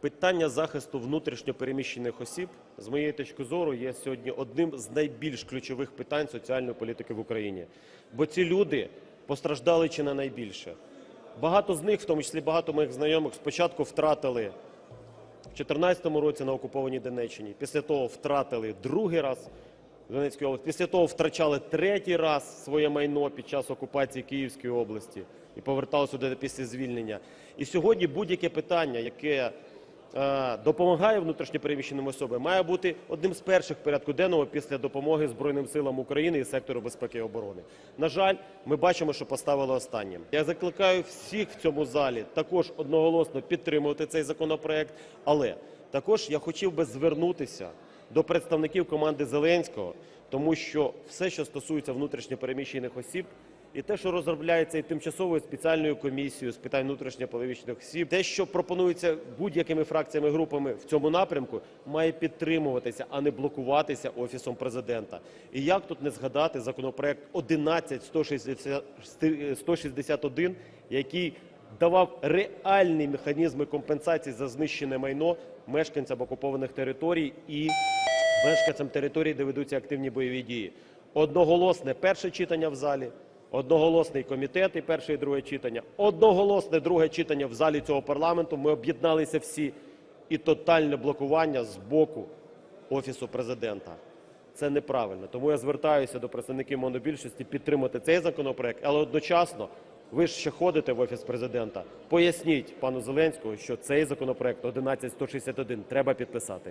Питання захисту внутрішньо переміщених осіб, з моєї точки зору, є сьогодні одним з найбільш ключових питань соціальної політики в Україні. Бо ці люди постраждали чи не найбільше. Багато з них, в тому числі багато моїх знайомих, спочатку втратили в 2014 році на окупованій Донеччині, після того втратили другий раз в Донецькій області, після того втрачали третій раз своє майно під час окупації Київської області і поверталися сюди після звільнення. І сьогодні будь-яке питання, яке допомагає внутрішньопереміщеним особам, має бути одним з перших порядку денного після допомоги Збройним силам України і сектору безпеки і оборони. На жаль, ми бачимо, що поставили останнім. Я закликаю всіх в цьому залі також одноголосно підтримувати цей законопроект, але також я хотів би звернутися до представників команди Зеленського, тому що все, що стосується внутрішньопереміщених осіб, і те, що розробляється і тимчасовою спеціальною комісією з питань внутрішньопереміщених осіб, те, що пропонується будь-якими фракціями групами в цьому напрямку, має підтримуватися, а не блокуватися офісом президента. І як тут не згадати законопроект 11161, який давав реальні механізми компенсації за знищене майно мешканцям окупованих територій і мешканцям територій, де ведуться активні бойові дії. Одноголосне перше читання в залі, одноголосний комітет і перше і друге читання, одноголосне друге читання в залі цього парламенту. Ми об'єдналися всі і тотальне блокування з боку офісу президента. Це неправильно. Тому я звертаюся до представників монобільшості підтримати цей законопроект, але одночасно ви ж ще ходите в офіс президента. Поясніть пану Зеленському, що цей законопроект 11161 треба підписати.